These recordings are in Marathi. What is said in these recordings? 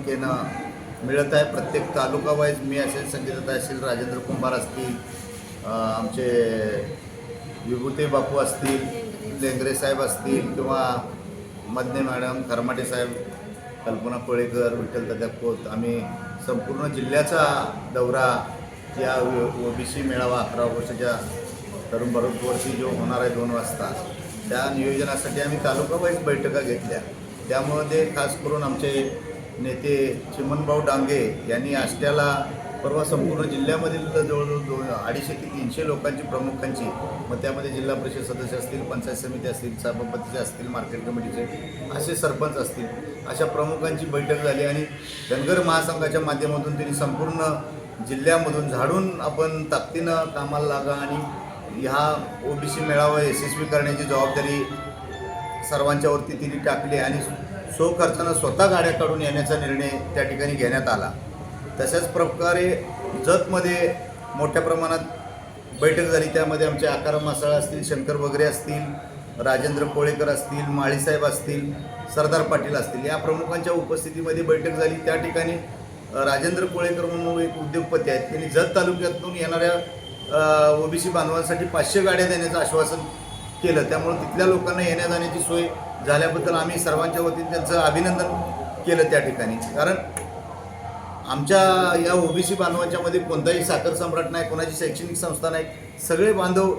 संख्येनं मिळत आहे. प्रत्येक तालुका वाईज मी असेल संगीता असतील राजेंद्र कुंभार असतील आमचे विभूते बापू असतील लेंगरे साहेब असतील किंवा मदने मॅडम खरमाटे साहेब कल्पना कोळेकर विठ्ठल दादा खोत आम्ही संपूर्ण जिल्ह्याचा दौरा या ओबीसी मेळावा अकरा वर्षाच्या तरुण वर्षी जो होणार आहे दोन वाजता त्या नियोजनासाठी आम्ही तालुका वाईज बैठका घेतल्या. त्यामध्ये खास करून आमचे नेते चिमनभाऊ डांगे यांनी आष्ट्याला परवा संपूर्ण जिल्ह्यामधील जवळजवळ दोन अडीचशे ते तीनशे लोकांची प्रमुखांची मग त्यामध्ये जिल्हा परिषद सदस्य असतील पंचायत समिती असतील सभापतीचे असतील मार्केट कमिटीचे असे सरपंच असतील अशा प्रमुखांची बैठक झाली आणि धनगर महासंघाच्या माध्यमातून त्यांनी संपूर्ण जिल्ह्यामधून झाडून आपण ताकदीनं कामाला लागा आणि ह्या ओबीसी मेळावा यशस्वी करण्याची जबाबदारी सर्वांच्यावरती तिने टाकली आणि सो खर्चानं स्वतः गाड्या काढून येण्याचा निर्णय त्या ठिकाणी घेण्यात आला. तशाच प्रकारे जतमध्ये मोठ्या प्रमाणात बैठक झाली. त्यामध्ये आमचे आकाराम मासाळ असतील शंकर वगैरे असतील राजेंद्र कोळेकर असतील माळीसाहेब असतील सरदार पाटील असतील या प्रमुखांच्या उपस्थितीमध्ये बैठक झाली. त्या ठिकाणी राजेंद्र कोळेकर म्हणून एक उद्योगपती आहेत. त्यांनी जत तालुक्यातून येणाऱ्या ओबीसी बांधवांसाठी पाचशे गाड्या देण्याचं आश्वासन केलं. त्यामुळे तिथल्या लोकांना येण्या जाण्याची सोय झाल्याबद्दल आम्ही सर्वांच्या वतीने त्यांचं अभिनंदन केलं त्या ठिकाणी. कारण आमच्या या ओबीसी बांधवांच्या मध्ये कोणताही साखर सम्राट नाही कोणाची शैक्षणिक संस्था नाही सगळे बांधव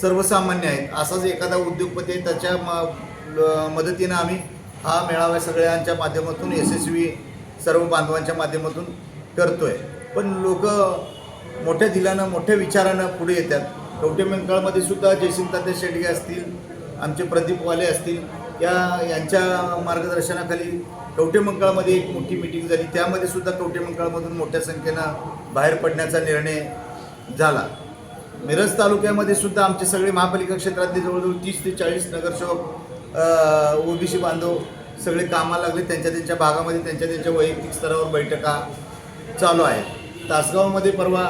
सर्वसामान्य आहेत. असाच एखादा उद्योगपती आहे त्याच्या म- मदतीनं आम्ही हा मेळावा सगळ्यांच्या माध्यमातून यशस्वी सर्व बांधवांच्या माध्यमातून करतोय. पण लोक मोठ्या दिलानं मोठ्या विचारानं पुढे येतात. कवटे मेंकाळमध्ये सुद्धा जयसिंग तात्या शेडगे असतील आमचे प्रदीप वाले असतील या यांच्या मार्गदर्शनाखाली कवटे मंकाळमध्ये एक मोठी मिटिंग झाली. त्यामध्ये सुद्धा कवटे मंकाळमधून मोठ्या संख्येनं बाहेर पडण्याचा निर्णय झाला. मिरज तालुक्यामध्ये सुद्धा आमचे सगळे महापालिका क्षेत्रातले जवळजवळ तीस ते चाळीस नगरसेवक ओबीसी बांधव सगळे कामाला लागले. त्यांच्या त्यांच्या भागामध्ये त्यांच्या त्यांच्या वैयक्तिक स्तरावर बैठका चालू आहेत. तासगावमध्ये परवा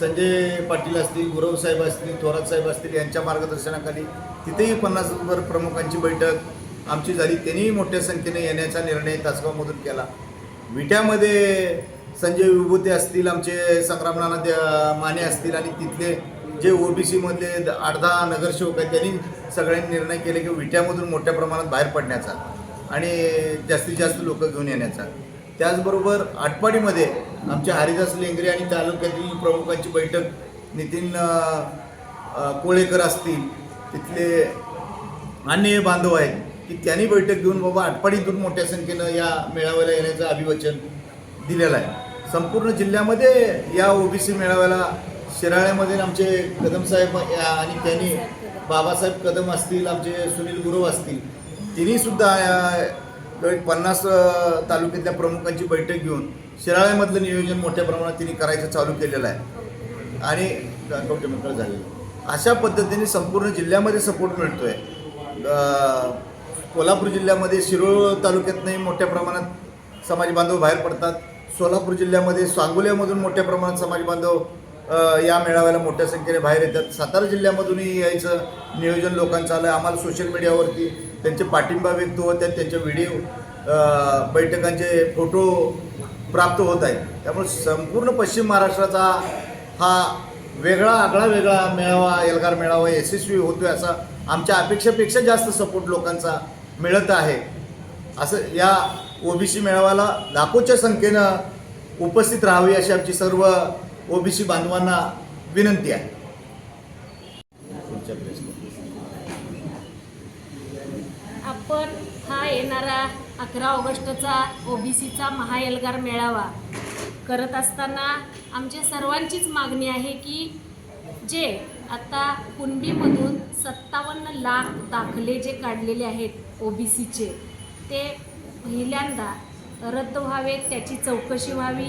संजय पाटील असतील गुरव साहेब असतील थोरात साहेब असतील यांच्या मार्गदर्शनाखाली तिथेही पन्नासभर प्रमुखांची बैठक आमची झाली. त्यांनीही मोठ्या संख्येने येण्याचा निर्णय तासगावमधून केला. विट्यामध्ये संजय विभूते असतील आमचे संग्रामनाना माने असतील आणि तिथले जे ओबीसीमधले आठ दहा नगरसेवक आहेत त्यांनी सगळ्यांनी निर्णय केले की विट्यामधून मोठ्या प्रमाणात बाहेर पडण्याचा आणि जास्तीत जास्त लोक घेऊन येण्याचा. त्याचबरोबर आटपाडीमध्ये आमच्या हरिदास लेंगरे आणि तालुक्यातील प्रमुखांची बैठक नितीन कोळेकर असतील तिथले अन्य बांधव आहेत की त्यांनी बैठक घेऊन बाबा आटपाडीतून मोठ्या संख्येनं या मेळाव्याला येण्याचं अभिवचन दिलेलं आहे. संपूर्ण जिल्ह्यामध्ये या ओबीसी मेळाव्याला शिराळ्यामध्ये आमचे कदम साहेब या- आणि त्यांनी बाबासाहेब कदम असतील आमचे सुनील गुरव असतील तिन्ही एक पन्नास तालुक्यातल्या प्रमुखांची बैठक घेऊन शिराळ्यामधलं नियोजन मोठ्या प्रमाणात तिने करायचं चालू केलेलं आहे. आणि कवटेमंकळ झालेलं आहे. अशा पद्धतीने संपूर्ण जिल्ह्यामध्ये सपोर्ट मिळतोय. आहे कोल्हापूर जिल्ह्यामध्ये शिरोळ तालुक्यातनंही मोठ्या प्रमाणात समाज बांधव बाहेर पडतात. सोलापूर जिल्ह्यामध्ये सांगोल्यामधून मोठ्या प्रमाणात समाज बांधव या मेळाव्याला मोठ्या संख्येने बाहेर येतात. सातारा जिल्ह्यामधूनही यायचं नियोजन लोकांचं आलं. आम्हाला सोशल मीडियावरती त्यांचे पाठिंबा व्यक्त होत आहेत त्यांचे व्हिडिओ बैठकांचे फोटो प्राप्त होत आहेत. त्यामुळे संपूर्ण पश्चिम महाराष्ट्राचा हा वेगळा आगळा वेगळा मेळावा एल्गार मेळावा यशस्वी होतो आहे असा आमच्या अपेक्षेपेक्षा जास्त सपोर्ट लोकांचा मिळत आहे. असं या ओबीसी मेळाव्याला लाखोच्या संख्येनं उपस्थित राहावी अशी आमची सर्व ओबीसी बांधवांना विनंती आहे पुढच्या प्रश्न. आपण हा येणारा अकरा ऑगस्टचा ओबीसीचा महाएल्गार मेळावा करत असताना आमच्या सर्वांचीच मागणी आहे की जे आता कुणबीमधून सत्तावन्न लाख दाखले जे काढलेले आहेत ओबीसीचे ते पहिल्यांदा रद्द व्हावेत त्याची चौकशी व्हावी.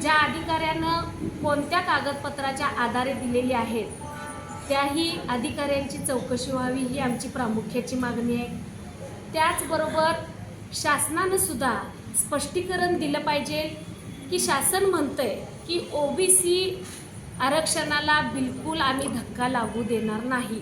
ज्या अधिकाऱ्यानं कोणत्या कागदपत्राच्या आधारे दिलेली आहेत त्याही अधिकाऱ्यांची चौकशी व्हावी ही आमची प्रामुख्याची मागणी आहे. त्याचबरोबर शासनानं सुद्धा स्पष्टीकरण दिलं पाहिजे की शासन म्हणतंय की ओ बी सी आरक्षणाला बिलकुल आम्ही धक्का लागू देणार नाही.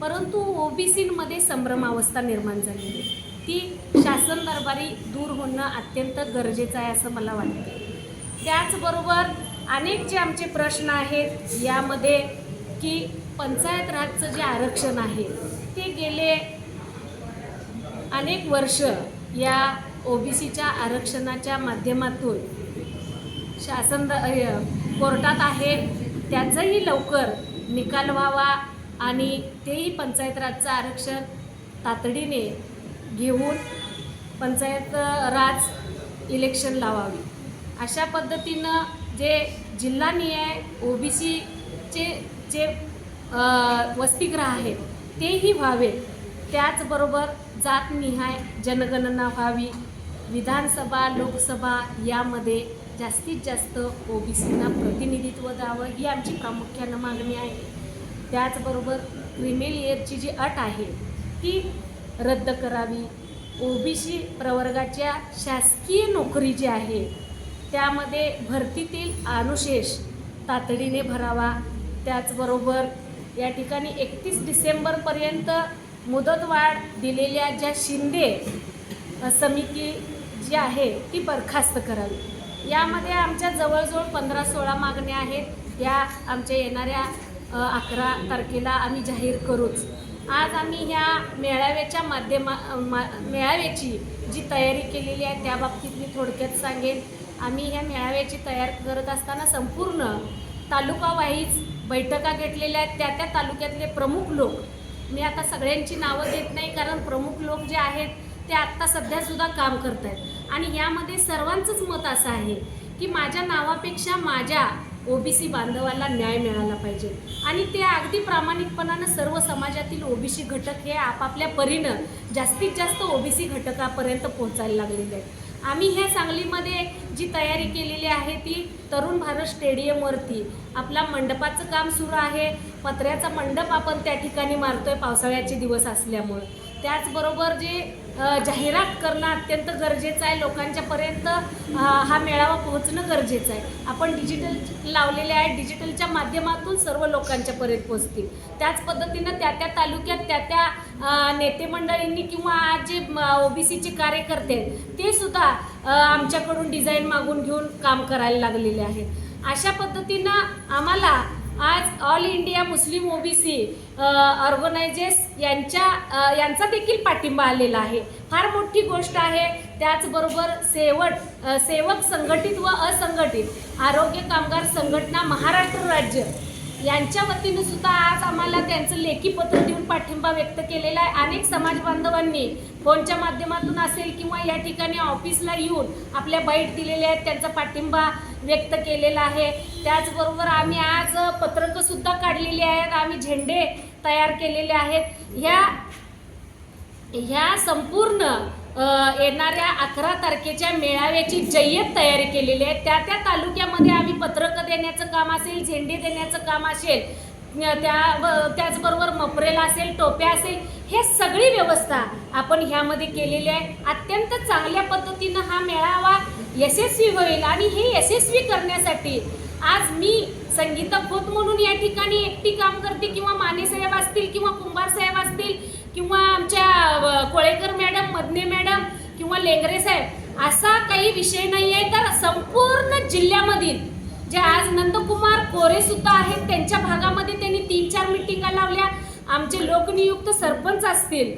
परंतु ओ बी सीमध्ये संभ्रमावस्था निर्माण झालेली आहे. ती शासन दरबारी दूर होणं अत्यंत गरजेचं आहे असं मला वाटतं त्याचबरोबर अनेक जे आमचे प्रश्न आहेत यामध्ये की पंचायत राजचं जे आरक्षण आहे ते गेले अनेक वर्ष या ओ बी सीच्या आरक्षणाच्या माध्यमातून शासन कोर्टात आहे. त्याचाही लवकर निकाल व्हावा आणि तेही पंचायत राजचं आरक्षण तातडीने घेऊन पंचायत राज इलेक्शन लावावी. अशा पद्धतीनं जे जिल्हानिहाय ओबीसीचे जे वसतिगृह आहेत तेही व्हावे त्याचबरोबर जातनिहाय जनगणना व्हावी. विधानसभा लोकसभा यामध्ये जास्तीत जास्त ओबीसींना प्रतिनिधित्व द्यावं ही आमची प्रामुख्यानं मागणी आहे. त्याचबरोबर क्रिमिलियरची जी अट आहे ती रद्द करावी. ओबीसी प्रवर्गाच्या शासकीय नोकरी जी आहे त्यामध्ये भरतीतील अनुशेष तातडीने भरावा. त्याचबरोबर या ठिकाणी एकतीस डिसेंबरपर्यंत मुदतवाढ दिलेल्या ज्या शिंदे समिती जी आहे ती बरखास्त करावी. यामध्ये आमच्या जवळजवळ पंधरा सोळा मागण्या आहेत. या आमच्या येणाऱ्या अकरा तारखेला आम्ही जाहीर करूच. आज आम्ही ह्या मेळाव्याच्या माध्यमा मा मेळाव्याची जी तयारी केलेली आहे त्या बाबतीत मी थोडक्यात सांगेन. आम्ही ह्या मेळाव्याची तयार करत असताना संपूर्ण तालुकावाईज बैठका घेतलेल्या आहेत. त्या त्या तालुक्यातले प्रमुख लोक मी आता सगळ्यांची नावं देत नाही कारण प्रमुख लोक जे आहेत ते आत्ता सध्यासुद्धा काम करत आहेत. आणि यामध्ये सर्वांचंच मत असं आहे की माझ्या नावापेक्षा माझ्या ओबीसी बांधवाला न्याय मिळाला पाहिजे. आणि ते अगदी प्रामाणिकपणानं सर्व समाजातील ओबीसी घटक हे आपापल्या परीनं जास्तीत जास्त ओबीसी घटकापर्यंत पोहोचायला लागलेले आहेत. आम्ही ह्या सांगलीमध्ये जी तयारी केलेली आहे ती तरुण भारत स्टेडियमवरती. आपला मंडपाचं काम सुरू आहे. पत्र्याचा मंडप आपण त्या ठिकाणी मारतोय पावसाळ्याचे दिवस असल्यामुळं. त्याचबरोबर जे जाहिरात करणं अत्यंत गरजेचं आहे. लोकांच्यापर्यंत हा मेळावा पोहोचणं गरजेचं आहे. आपण डिजिटल लावलेले आहे डिजिटलच्या माध्यमातून सर्व लोकांच्यापर्यंत पोहोचतील. त्याच पद्धतीनं त्या त्या तालुक्यात त्या त्या नेतेमंडळींनी नेते मंडळींनी किंवा आज जे ओबीसीचे कार्यकर्ते आहेत ते सुद्धा आमच्याकडून डिझाईन मागून घेऊन काम करायला लागलेले आहेत. अशा पद्धतीनं आम्हाला आज all India Muslim OBC organisations यांच्या यांचा देखील पाठिंबा आलेला आहे. फार मोठी गोष्ट आहे त्याचबरोबर सेवट सेवक संघटित व असंघटित आरोग्य कामगार संघटना महाराष्ट्र राज्य यांच्या वतीनं सुद्धा आज आम्हाला त्यांचं लेखी पत्र देऊन पाठिंबा व्यक्त केलेला आहे. अनेक समाज बांधवांनी फोनच्या माध्यमातून असेल किंवा या ठिकाणी ऑफिसला येऊन आपल्या बाईट दिलेल्या आहेत त्यांचा पाठिंबा व्यक्त केलेला आहे. त्याचबरोबर आम्ही आज पत्रकंसुद्धा काढलेली आहेत. आम्ही झेंडे तयार केलेले आहेत. ह्या ह्या संपूर्ण येणाऱ्या अकरा तारखेच्या मेळाव्याची जय्यत तयारी केलेली आहे. त्या त्या तालुक्यामध्ये आम्ही पत्रकं देण्याचं काम असेल झेंडे देण्याचं काम असेल त्या त्याचबरोबर मफरेल असेल टोप्या असेल हे सगळी व्यवस्था आपण ह्यामध्ये केलेली आहे. अत्यंत चांगल्या पद्धतीनं हा मेळावा यशस्वी होईल आणि हे यशस्वी करण्यासाठी आज मी संगीता खोत म्हणून या ठिकाणी एकटी काम करते किंवा माने साहेब असतील किंवा कुंभार साहेब असतील किंवा आमच्या कोळेकर मॅडम मदने मॅडम किंवा लेंगरे साहेब असा काही विषय नाही आहे तर संपूर्ण जिल्ह्यामधील जे आज नंदकुमार कोरे सुद्धा आहेत त्यांच्या भागामध्ये त्यांनी तीन चार मिटिंगा लावल्या. आमचे लोकनियुक्त सरपंच असतील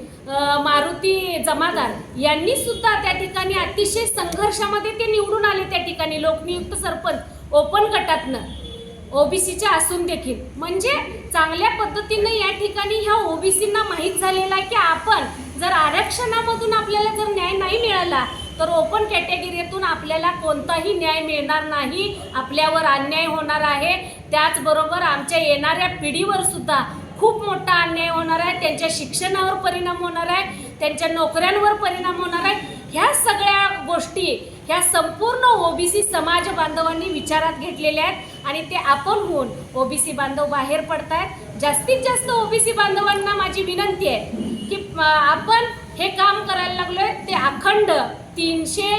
मारुती जमादार यांनी सुद्धा त्या ठिकाणी अतिशय संघर्षामध्ये ते निवडून आले त्या ठिकाणी. लोकनियुक्त सरपंच ओपन गटातनं ओबीसीच्या असून देखील. म्हणजे चांगल्या पद्धतीनं या ठिकाणी ह्या ओबीसींना माहीत झालेला आहे की आपण जर आरक्षणामधून आपल्याला जर न्याय नाही मिळाला तर ओपन कॅटेगरीतून आपल्याला कोणताही न्याय मिळणार नाही आपल्यावर अन्याय होणार आहे. त्याचबरोबर आमच्या येणाऱ्या पिढीवर सुद्धा खूप मोठा अन्याय होणार आहे. त्यांच्या शिक्षणावर परिणाम होणार आहे. त्यांच्या नोकऱ्यांवर परिणाम होणार आहे. ह्या सगळ्या गोष्टी ह्या संपूर्ण ओबीसी समाज बांधवांनी विचारात घेतलेल्या आहेत आणि ते आपण होऊन ओबीसी बांधव बाहेर पडतायत. जास्तीत जास्त ओबीसी बांधवांना माझी विनंती आहे की आपण हे काम करायला लागलोय. ते अखंड तीनशे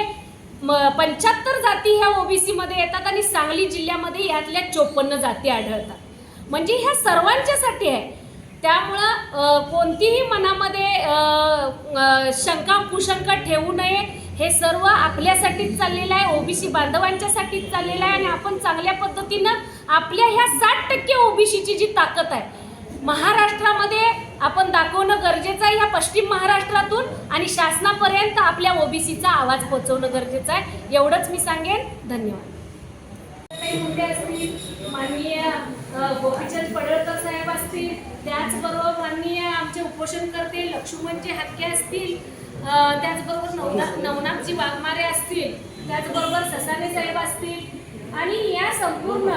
पंच्याहत्तर जाती ह्या ओबीसीमध्ये येतात आणि सांगली जिल्ह्यामध्ये यातल्या चोपन्न जाती आढळतात. म्हणजे ह्या सर्वांच्यासाठी आहे. त्यामुळं कोणतीही मनामध्ये शंका कुशंका ठेवू नये. हे सर्व आपल्यासाठीच चाललेलं आहे. ओबीसी बांधवांच्यासाठीच चाललेलं आहे आणि आपण चांगल्या पद्धतीनं आपल्या ह्या साठ टक्के ओबीसीची जी ताकद आहे महाराष्ट्रामध्ये आपण दाखवणं गरजेचं आहे. या पश्चिम महाराष्ट्रातून आणि शासनापर्यंत आपल्या ओबीसीचा आवाज पोहोचवणं गरजेचं आहे. एवढंच मी सांगेन. धन्यवाद. काही मुद्दे असतील माननीय गोपीचंद पडळकर साहेब असतील त्याचबरोबर माननीय आमचे उपोषण करते लक्ष्मणचे हत्के असतील त्याचबरोबर नवनाथ नवनाथजी वाघमारे असतील त्याचबरोबर ससाने साहेब असतील. आणि या संपूर्ण